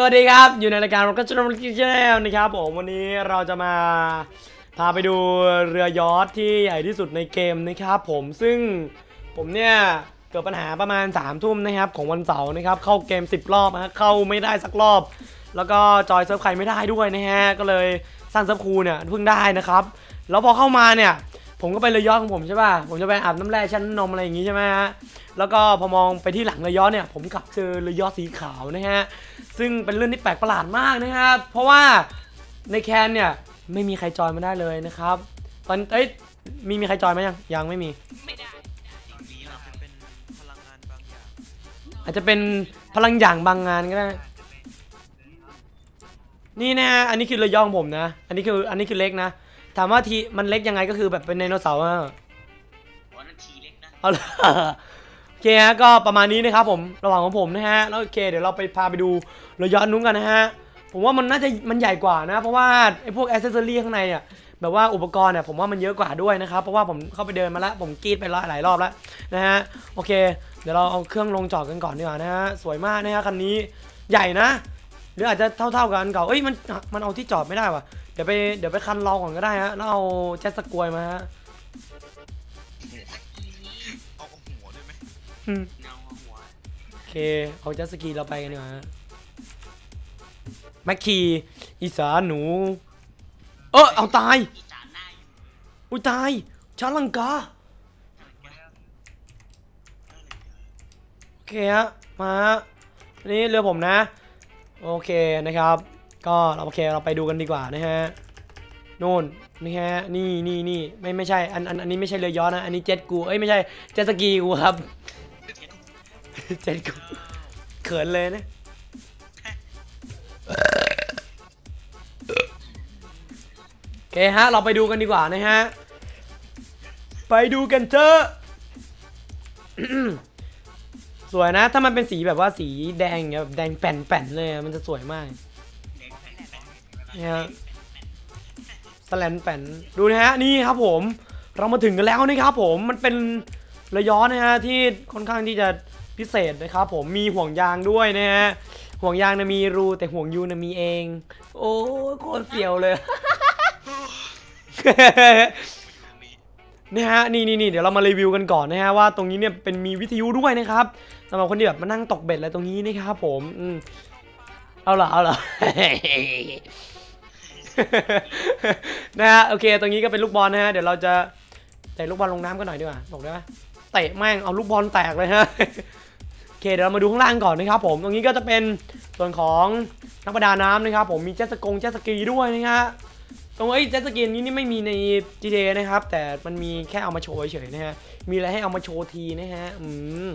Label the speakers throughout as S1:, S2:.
S1: สวัสดีครับ อยู่ในรายการเราก็จะนำกิจแนลนะครับผมวันนี้เราจะมาพาไปดูเรือยอทที่ใหญ่ที่สุดในเกมนะครับผมซึ่งผมเนี่ยเกิดปัญหาประมาณ3ามทุ่มนะครับของวันเสาร์นะครับเข้าเกม 10 รอบนะเข้าไม่ได้สักรอบ แล้วก็จอยเซิร์ฟใครไม่ได้ด้วยนะฮะก็เลยสร้างเซิร์ฟครูเนี่ยเพิ่งได้นะครับแล้วพอเข้ามาเนี่ยผมก็ไปเรือยอทของผมใช่ป่ะผมจะไปอาบน้ำแร่ชั้นนมอะไรอย่างงี้ใช่ไหมฮะแล้วก็พอมองไปที่หลังเรือยอทเนี่ยผมกลับเจอเรือยอทสีขาวนะฮะ ซึ่งเป็นเรื่องที่แปลกประหลาดมากนะครับ เพราะว่าในแคนเนี่ยไม่มีใครจอยมาได้เลยนะครับ ตอนเอ้ยมีมีใครจอยไหมยังยังไม่มี
S2: ไม่ได้
S3: ตอนนี้เราเป็นพลังงานบางอย่าง
S1: อาจจะเป็นพลังอย่างบางงานก็ได้ นี่นะฮะอันนี้คือเรือยอทของผมนะ อันนี้คืออันนี้คือเล็กนะ ถามว่าทีมันเล็กยังไงก็คือแบบเป็นไดโนเสาร์อะ
S2: หัวนั่นทีเล็กนะ
S1: เอาละ โอเคฮะก็ประมาณนี้นะครับผมระหว่างของผมนะฮะแล้วโอเคเดี๋ยวเราไปพาไปดูรอยอทนู้นกันนะฮะผมว่ามันน่าจะมันใหญ่กว่านะ เพราะว่าไอ้พวกแอ c เซสซอรี่ข้างในอะแบบว่าอุปกรณ์เนี่ยผมว่ามันเยอะกว่าด้วยนะครับ เพราะว่าผมเข้าไปเดินมาแล้วผมกรีดไปหลายรอบแล้วนะฮะโอเค เดี๋ยวเราเอาเครื่องลงจอดกันก่อนดีกว่านะฮะสวยมากนะฮะคันนี้ใหญ่นะ หรืออาจจะเท่าๆกับอันเก่าเอ้ยมันมันเอาที่จอดไม่ได้ว่ะเดี๋ยวไปเดี๋ยวไปคันรองก่อนก็ได้ฮะแล้วเอาแจ็ตสกวยมาฮะ
S3: อืม
S2: เงาหัว
S1: โอเค เอาจัสกีเราไปกันดีกว่าฮะแม็กคีอีสานหนู เออเอาตาย
S2: อีสานหน้าอยู่
S1: อุ้ยตายชาลังกา โอเคฮะ มาฮะนนี้เรือผมนะ โอเคนะครับ ก็เราโอเคเราไปดูกันดีกว่านะฮะนู่นนี่ฮะ นี่นี่นี่ไม่ไม่ใช่ อันอันอันนี้ไม่ใช่เรือยอชต์นะ อันนี้เจ็ตกู เอ้ยไม่ใช่เจ็ตสกีกูครับ เจ็ตกูเขินเลยนะ โอเคฮะ เราไปดูกันดีกว่านะฮะ ไปดูกันเถอะ สวยนะ ถ้ามันเป็นสีแบบว่าสีแดงอย่างเงี้ยแบบแดงแป่นๆเลยอะมันจะสวยมาก
S2: เนี่
S1: ยฮะสแลนแป่นดูนะฮะ นี่ครับผม เรามาถึงกันแล้วนะครับผม มันเป็นระย้อนนะฮะที่ค่อนข้างที่จะ พิเศษนะครับผมมีห่วงยางด้วยนะฮะห่วงยางนะมีรูแต่ห่วงยูนะมีเอง โอ้โคตรเสียวเลยนะฮะนี่นี่นี่เดี๋ยวเรามารีวิวกันก่อนนะฮะว่าตรงนี้เนี่ยเป็นมีวิทยุด้วยนะครับสำหรับคนที่แบบมานั่งตกเบ็ดอะไรตรงนี้นะครับผมอืมเอาเหรอเอาเหรอนะฮะโอเค ตรงนี้ก็เป็นลูกบอลนะฮะเดี๋ยวเราจะเตะลูกบอลลงน้ำกันหน่อยดีกว่าตกได้ไหม เตะแม่งเอาลูกบอลแตกเลยฮะโอเคเดี๋ยวเรามาดูข้างล่างก่อนนะครับผมตรงนี้ก็จะเป็นส่วนของนักประดาน้ำนะครับผมมีเจ็ตสกงเจ็ตสกีด้วยนะฮะตรงไอ้เจ็ตสกีนี้นี่ไม่มีใน GTA นะครับ แต่มันมีแค่เอามาโชว์เฉยๆนะฮะมีอะไรให้เอามาโชว์ทีนะฮะอืม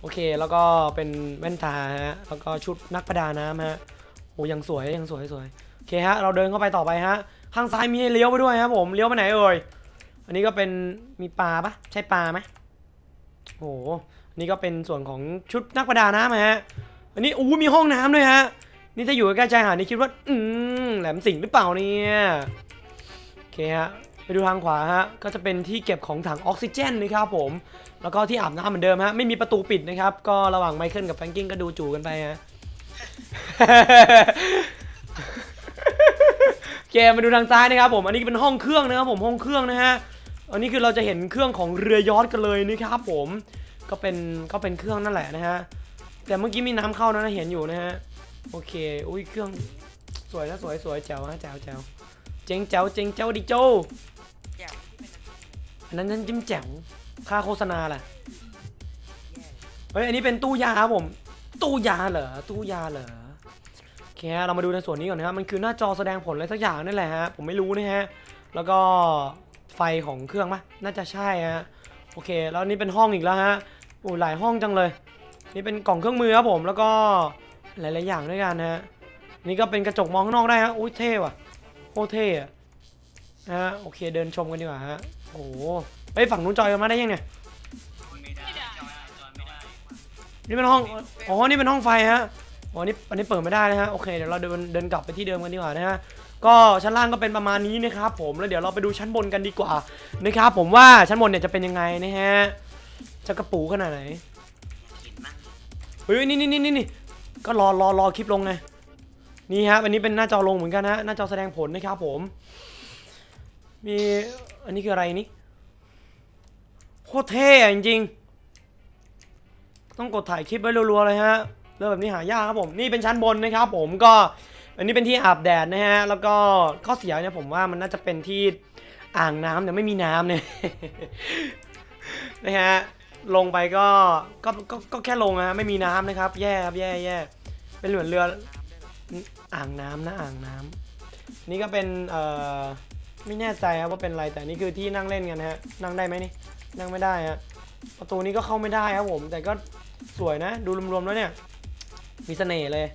S1: โอเคแล้วก็เป็นแว่นตาฮะแล้วก็ชุดนักประดาน้ำฮะโอ้ยังสวยยังสวยสวยโอเคฮะเราเดินเข้าไปต่อไปฮะข้างซ้ายมีเลี้ยวไปด้วยครับผมเลี้ยวไปไหนเอ่ย อันนี้ก็เป็นมีปลาปะใช่ปลาไหมโอ้โหอันนี้ก็เป็นส่วนของชุดนักประดาน้ำฮะ อันนี้อู้มีห้องน้ำด้วยฮะ นี่ถ้าอยู่ใกล้ชายหาดนี่คิดว่า อืมแหลมสิงห์หรือเปล่าเนี่ยโอเคฮะไปดูทางขวาฮะก็จะเป็นที่เก็บของถังออกซิเจนนะครับผม แล้วก็ที่อาบน้ำเหมือนเดิมฮะไม่มีประตูปิดนะครับ ก็ระหว่างไมเคิลกับแฟรงกิ้งก็ดูจูกันไปฮะโอเคมาดูทางซ้ายนะครับผมอันนี้เป็นห้องเครื่องนะครับผมห้องเครื่องนะฮะ อันนี้คือเราจะเห็นเครื่องของเรือยอทกันเลยนะครับผม ก็เป็นก็เป็นเครื่องนั่นแหละนะฮะ แต่เมื่อกี้มีน้ำเข้านะเห็นอยู่นะฮะ โอเค อุ้ยเครื่องสวยนะสวยสวยแจ๋วฮะแจ๋วแจ๋วเจ๋งแจ๋วเจ๋งแจ๋วดิโจ
S2: น
S1: อันนั้นนั่นจิ้มแจ๋วค่าโฆษณาแหละเฮ้ยอันนี้เป็นตู้ยาครับผม ตู้ยาเหรอ ตู้ยาเหรอโอเคเรามาดูในส่วนนี้ก่อนนะครับ มันคือหน้าจอแสดงผลอะไรสักอย่างนั่นแหละฮะ ผมไม่รู้นะฮะ แล้วก็ ฟของเครื่องปะน่าจะใช่ฮะโอเค แล้วนี่เป็นห้องอีกแล้วฮะโอ้หลายห้องจังเลย นี่เป็นกล่องเครื่องมือครับผมแล้วก็หลายๆอย่างด้วยกันนะฮะนี่ก็เป็นกระจกมองข้างนอกได้ฮะอุ้ยเท่ว่ะโคตรเท่อะนะฮะโอเคเดินชมกันดีกว่าฮะโอ้โหไปฝั่งนู้นจอยกันมาได้ยังเนี่ย
S2: ไม่ได้จอยจอยไม่ได้
S1: นี่เป็นห้องอ๋อนี่เป็นห้องไฟฮะอ๋อนี่อันนี้เปิดไม่ได้นะฮะโอเคเดี๋ยวเราเดินเดินกลับไปที่เดิมกันดีกว่านะฮะ ก็ชั้นล่างก็เป็นประมาณนี้นะครับผมแล้วเดี๋ยวเราไปดูชั้นบนกันดีกว่านะครับผมว่าชั้นบนเนี่ยจะเป็นยังไงนะฮะจะกระปูขนาดไหน
S2: เฮ้
S1: ยนี่นี่นี่นี่ก็รอรอรอคลิปลงไงนี่ฮะวันนี้เป็นหน้าจอลงเหมือนกันฮะหน้าจอแสดงผลนะครับผม มีอันนี้คืออะไรนี่โคตรเท่อะจริงๆต้องกดถ่ายคลิปไว้รัวๆเลยฮะเรื่องแบบนี้หายากครับผม นี่เป็นชั้นบนนะครับผมก็ อันนี้เป็นที่อาบแดดนะฮะ แล้วก็ข้อเสียเนี่ยผมว่ามันน่าจะเป็นที่อ่างน้ำแต่ยไม่มีน้ำเนี่ยนะฮะ ลงไปก็ก็ก็ก็แค่ลงนะฮะไม่มีน้ำนะครับ แย่ครับแย่แย่เป็นเหมือนเรืออ่างน้ำนะอ่างน้ำนี่ก็เป็นเอ่อไม่แน่ใจครับว่าเป็นอะไรแต่นี่คือที่นั่งเล่นกันนะฮะ นั่งได้ไหมนี่ นั่งไม่ได้ฮะประตูนี้ก็เข้าไม่ได้ครับผม แต่ก็สวยนะ ดูรวมๆแล้วเนี่ยมีเสน่ห์เลย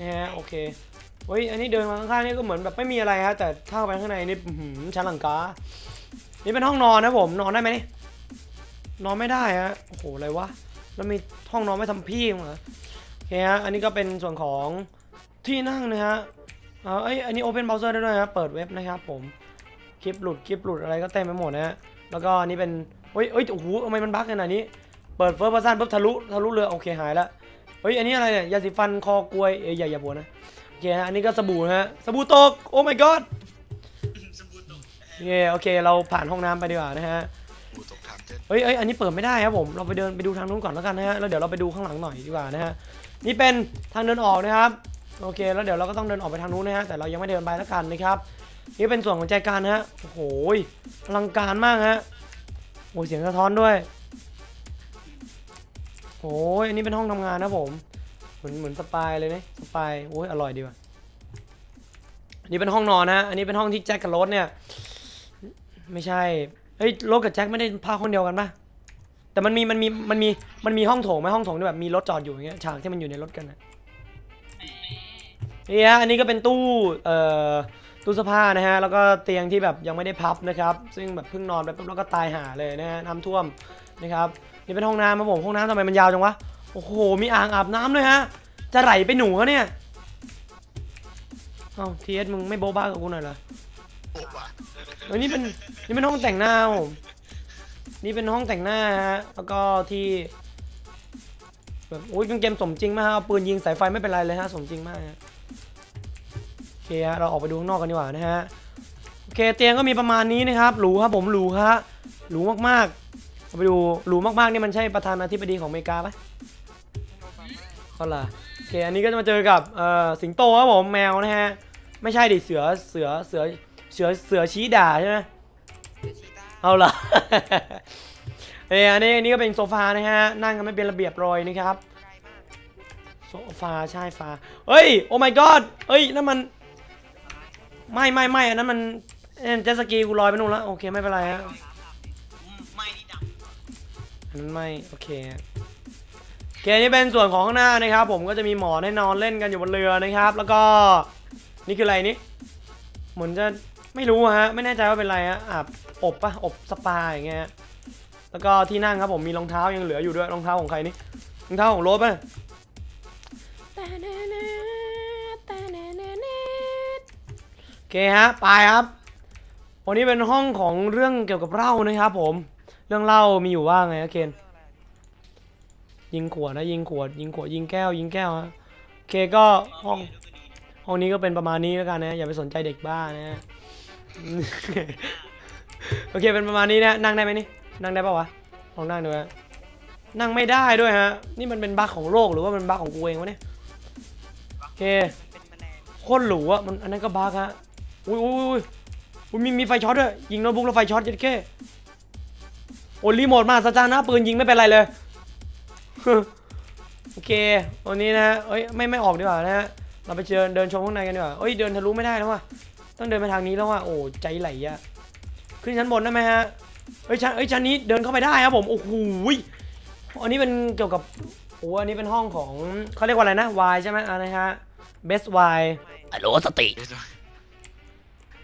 S1: นะฮะโอเค เฮ้ยอันนี้เดินมาข้างๆนี่ก็เหมือนแบบไม่มีอะไรฮะแต่ถ้าเข้าไปข้างในนี่หือชั้นหลังกา นี่เป็นห้องนอนนะผมนอนได้ไหมนี่นอนไม่ได้ฮะโอ้โหอะไรวะแล้วมีห้องนอนไม่ทำพี่มั้งเหรอโอเคฮะอันนี้ก็เป็นส่วนของที่นั่งนะฮะเอ่อเอ้ยอันนี้ Open Browser ได้ด้วยนะเปิดเว็บนะครับผมคลิปหลุดคลิปหลุดอะไรก็เต็มไปหมดนะฮะแล้วก็อันนี้เป็นเฮ้ยเฮ้ยโอ้โหทำไมมันบั๊กขนาดนี้เปิดเฟิร์ส r พ o ร์ปุ๊บทะลุทะลุเรือโอเคหายละเฮ้ยอันนี้อะไรเนี่ยยาสีฟันคอกล้วยเอ้ยอย่าอย่าบวนะ เคฮะอันนี้ก็สบู่นะฮะสบู่ตกโอ้ my god
S2: สบู่ตก
S1: โอเคโอเค เราผ่านห้องน้ำไปดีกว่านะฮะ
S3: บูตกทางเช่น
S1: เฮ้ยเอ้ยอันนี้เปิดไม่ได้ครับผมเราไปเดินไปดูทางนู้นก่อนแล้วกันนะฮะแล้วเดี๋ยวเราไปดูข้างหลังหน่อยดีกว่านะฮะนี่เป็นทางเดินออกนะครับโอเค แล้วเดี๋ยวเราก็ต้องเดินออกไปทางนู้นนะฮะแต่เรายังไม่เดินไปแล้วกันนะครับนี่เป็นส่วนของใจกลารนะฮะโอ้โหยอลังการมากฮะโอ้ยเสียงสะท้อนด้วยโอ้ยอันนี้เป็นห้องทำงานนะผม เหมือนเหมือนสปายเลยนะสปายโอ้ยอร่อยดีว่ะนนี้เป็นห้องนอนนะฮะอันนี้เป็นห้องที่แจ็คกับโรสเนี่ย ไม่ใช่เฮ้ยโรสกับแจ็คไม่ได้พักคนเดียวกันปะแต่มันมีมันมีมันมีมันมีห้องโถงไหมห้องโถงที่แบบมีรถจอดอยู่อย่างเงี้ยฉากที่มันอยู่ในรถกันนะนี่ฮะอันนี้ก็เป็นตู้เอ่อตู้เสื้อผ้านะฮะแล้วก็เตียงที่แบบยังไม่ได้พับนะครับ ซึ่งแบบเพิ่งนอนไปปุ๊บแล้วก็ตายห่าเลยนะฮะน้ำท่วมนะครับนี่เป็นห้องน้ำครับผมห้องน้ำทำไมมันยาวจังวะ โอ้โห มีอ่างอาบน้ำด้วยฮะ จะไหลไปหนูเขาเนี่ยเอ้าทีเอสมึงไม่โบ๊ะบ้ากับกูหน่อยเหรอ
S3: โอ้ว่ะ
S1: เฮ้ยนี่เป็นนี่เป็นห้องแต่งหน้าผมนี่เป็นห้องแต่งหน้าฮะ แล้วก็ที่แบบโอ้ยกางเกมสมจริงมากฮะเอาปืนยิงสายไฟไม่เป็นไรเลยฮะ สมจริงมากฮะโอเคฮะ เราออกไปดูข้างนอกกันดีกว่านะฮะ โอเค เตียงก็มีประมาณนี้นะครับ หรูครับผมหรูฮะ หรูมากๆเราไปดูหรูมากๆนี่มันใช่ประธานาธิบดีของอเมริกา ปะก็ล่ะโอเคอันนี้ก็จะมาเจอกับเอ่อสิงโตครับผมแมวนะฮะ ไม่ใช่ดิเสือเสือเสือเสือเสือชี้ด่าใช่ไหม
S2: เดี๋ยวชีตา
S1: เอาล่ะเอ้ยอันนี้อันนี้ก็เป็นโซฟานะฮะ นั่งกันไม่เป็นระเบียบรอยนะครับ
S2: ไกลมาก
S1: โซฟาใช่ฟาเฮ้ยโอ้ my god เฮ้ยนั่นมันไม่ไม่ไม่อันนั้นมันเอ็นเจตสกีกูลอยไปนู่นแล้วโอเคไม่เป็นไรฮะ
S2: ไม่นี่ด
S1: อันนั้นไม่โอเคฮะโอ เคนี่เป็นส่วนของข้างหน้านะครับ ผมก็จะมีหมอนให้นอนเล่นกันอยู่บนเรือนะครับ แล้วก็นี่คืออะไรนี่เหมือนจะไม่รู้ฮะไม่แน่ใจว่าเป็นอะไรฮะอาบอบปะอบสปาอย่างเงี้ยแล้วก็ที่นั่งครับผมมีรองเท้ายังเหลืออยู่ด้วยรองเท้าของใครนี่รองเท้าของโรสป่ะโอเคฮะไปครับวันนี้เป็นห้องของเรื่องเกี่ยวกับเหล้านะครับ ผม เรื่องเล้ามีอยู่ว่าไงครับเคน ยิงขวดนะยิงขวด ยิงขวดยิงแก้ว ยิงแก้วฮะโอเคก็ห้องห้องนี้ก็เป็นประมาณนี้แล้วกันนะอย่าไปสนใจเด็กบ้านะฮะโอเคเป็นประมาณนี้นะนั่งได้ไหมนี่นั่งได้ปะวะลองนั่งดูฮะนั่งไม่ได้ด้วยฮะนี่มันเป็นบั๊กของโลกหรือว่ามันบั๊กของกูเองวะเนี่ยโอเค
S2: เป็นแมลง
S1: โคตรหรูอะมันอันนั้นก็บั๊กฮะอุ้ยอุ้ยอุ้ยอุ้ยมีมีไฟช็อตด้วยยิงโน้ตบุ๊กแล้วไฟช็อตยัดแค่โอ้รีโมทมาสจานนะปืนยิงไม่เป็นไรเลย โอเควันนี้นะเอ้ยไม่ไม่ออกดีกว่านะฮะเราไปเจอเดินชมข้างในกันดีกว่าเอ้ยเดินทะลุไม่ได้แล้วว่ะต้องเดินไปทางนี้แล้วว่ะโอ้ใจไหลอะขึ้นชั้นบนได้ไหมฮะเอ้ยชั้นเอ้ยชั้นนี้เดินเข้าไปได้ครับผมโอ้โหยอันนี้เป็นเกี่ยวกับโอ้อันนี้เป็นห้องของเขาเรียกว่าอะไรนะ Y ใช่ไหมอ่านะฮะ Best Y
S2: ไม่
S1: โหลสติ
S3: เดี๋ยวด้วย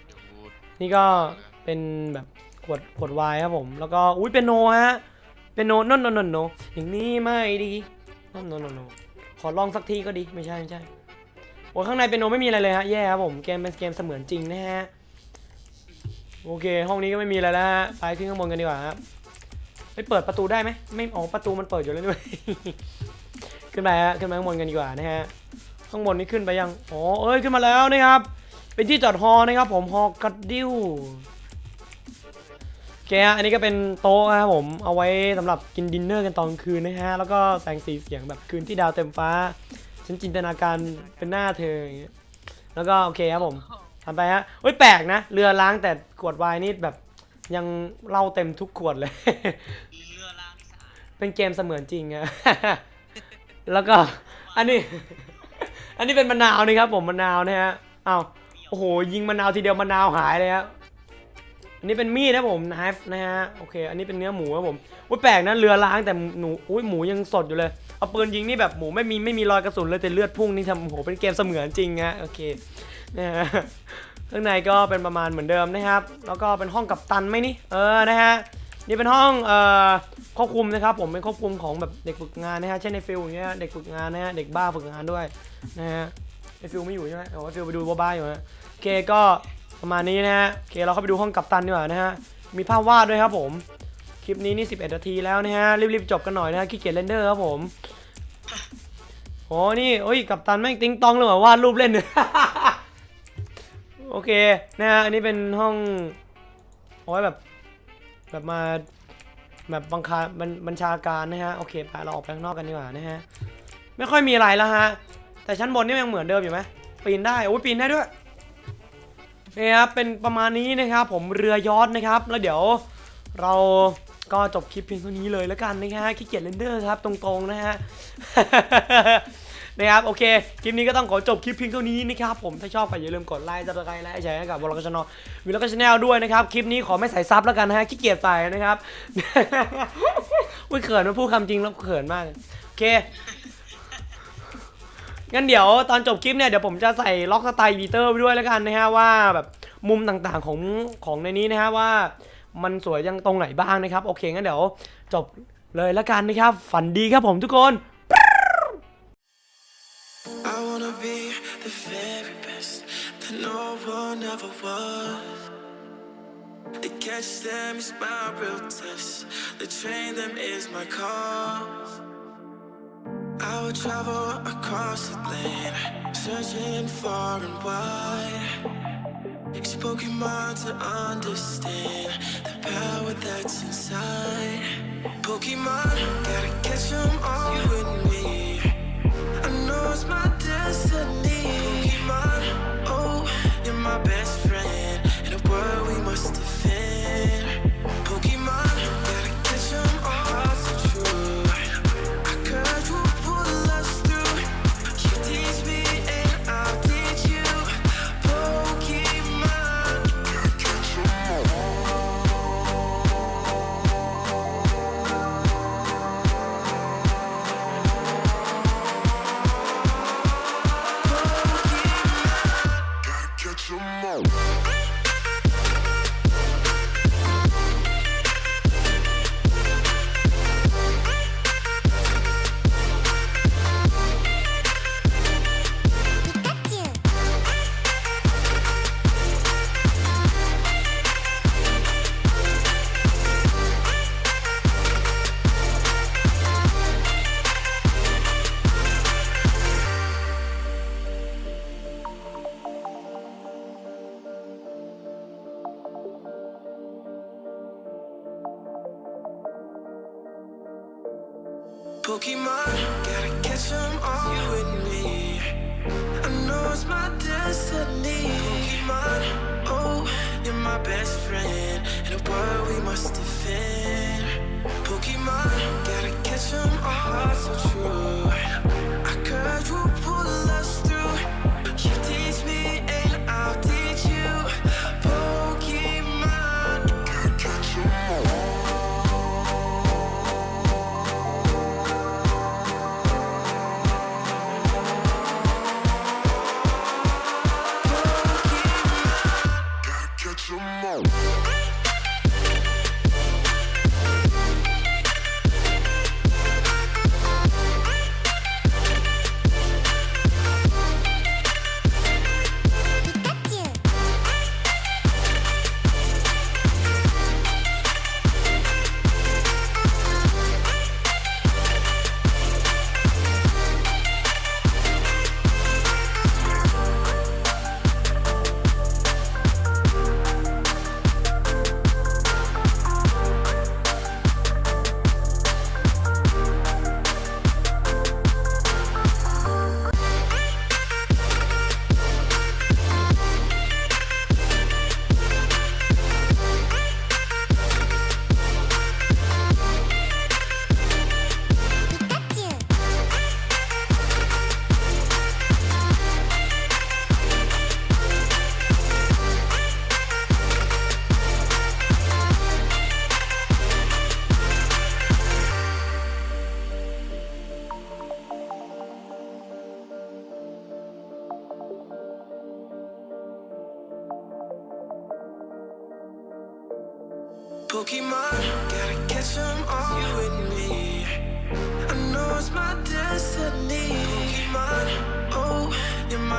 S3: เดี๋ยวกู
S1: นี่ก็เป็นแบบขวดขวดไวน์ครับผม แล้วก็อุ้ยเป็นโนฮะ เป็นโนนนนนนโนอย่างนี้ไม่ดีโนนนนนขอลองสักทีก็ดีไม่ใช่ไม่ใช่โอ้ข้างในเป็นโนไม่มีอะไรเลยฮะแย่ครับผมเกมเป็นเกมเสมือนจริงนะฮะโอเค ห้องนี้ก็ไม่มีอะไรแล้วฮะไปขึ้นข้างบนกันดีกว่าครับไปเปิดประตูได้ไหมไม่อ๋อประตูมันเปิดอยู่แล้วด้วยขึ้นไปฮะขึ้นไปข้างบนกันดีกว่านะฮะข้างบนนี่ขึ้นไปยังอ๋อเอ้ยขึ้นมาแล้วนะครับเป็นที่จอดฮอนะครับผมฮอกระดิว โอเคฮะอันนี้ก็เป็นโต๊ะครับผม เอาไว้สำหรับกินดินเนอร์กันตอนคืนนะฮะ แล้วก็แสงสีเสียงแบบคืนที่ดาวเต็มฟ้า ฉันจินตนาการเป็นหน้าเธออย่างเงี้ย แล้วก็โอเคครับผมทำไปฮะเฮ้ยแปลกนะ เรือล้างแต่ขวดไวน์นี่แบบยังเล่าเต็มทุกขวดเลย
S2: เรือล้างสะอาด
S1: เป็นเกมเสมือนจริงอะแล้วก็อันนี้ อันนี้เป็นมะนาวนะครับผมมะนาวนะฮะ เอ้าโอ้โหยิงมะนาวทีเดียวมะนาวหายเลยครับอั นนี้เป็นมีดนะผม knife นะฮะโอเค อันนี้เป็นเนื้อหมูครับผมอุ้ยแปลกนะเรือล้างแต่หนูอุ้ยหมูยังสดอยู่เลยเอาปืนยิงนี่แบบหมูไม่มีไม่มีรอยกระสุนเลยแต่เลือดพุ่งนี่ทำโอ้โหเป็นเกมเสมือนจริงฮะโอเคนะฮะข้างในก็เป็นประมาณเหมือนเดิมนะครับ แล้วก็เป็นห้องกัปตันไหมนี่เออนะฮะนี่เป็นห้องเอ่อควบคุมนะครับผมเป็นควบคุมของแบบเด็กฝึกงานนะฮะเช่นในฟิลอย่างเงี้ยเด็กฝึกงานนะฮะเด็กบ้าฝึกงานด้วยนะฮะในฟิลไม่อยู่ใช่ไหมโอ้ฟิลไปดูบ้าๆอยู่ฮะโอเคก็ ประมาณนี้นะฮะโอเคเราเข้าไปดูห้องกัปตันดีกว่านะฮะมีภาพวาดด้วยครับผมคลิปนี้นี่ 11 นาทีแล้วนะฮะรีบๆจบกันหน่อยนะฮะขี้เกียจเรนเดอร์ครับผมโอ้นี่โอ้ยกัปตันแม่งติ้งตองเลยว่าวาดรูปเล่นโอเคนะฮะอันนี้เป็นห้องเอาไว้แบบ แบบมาแบบบังคับบัญบัญชาการนะฮะโอเคไปเราออกไปข้างนอกกันดีกว่านะฮะไม่ค่อยมีอะไรแล้วฮะแต่ชั้นบนนี่ยังเหมือนเดิมอยู่ไหมปีนได้โอ้ยปีนได้ด้วย นี่ครับเป็นประมาณนี้นะครับ ผมเรือยอทนะครับ แล้วเดี๋ยวเราก็จบคลิปเพียงเท่านี้เลยแล้วกันนะฮะขี้เกียจเรนเดอร์ครับตรงๆนะฮะนะครับโอเคคลิปนี้ก็ต้องขอจบคลิปเพียงเท่านี้นะครับผมถ้าชอบก็อย่าลืมกดไลค์ซับสไครต์และแชร์ให้กับวอลล์กชานอวิลล์กชแนลด้วยนะครับคลิปนี้ขอไม่ใส่ซับแล้วกันนะฮะขี้เกียจใส่นะครับอุ้ยเขินมาพูดคำจริงแล้วเขินมากโอเค งั้นเดี๋ยวตอนจบคลิปเนี่ยเดี๋ยวผมจะใส่ล็อกสไตล์บีเตอร์ไปด้วยแล้วกันนะฮะว่าแบบมุมต่างๆของของในนี้นะฮะว่ามันสวยยังตรงไหนบ้างนะครับ โอเคงั้นเดี๋ยวจบเลยแล้วกันนะครับ ฝันดีครับผมทุกคน
S4: I wanna be the very best that no one ever was. To catch them is my real test. To train them is my cause. I will travel across the land, searching far and wide. Use Pokemon to understand the power that's inside. Pokemon, gotta catch 'em all with me. I know it's my destiny. Pokemon, oh, you're my best friend. Pokemon, gotta catch 'em all. You and me. I know it's my destiny. Pokemon, oh, you're my best friend. In a world we must defend. Pokemon, gotta catch 'em all. So true.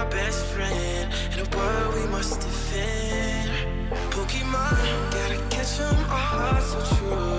S4: best friend in a world we must defend. Pokemon, gotta catch 'em all, so true.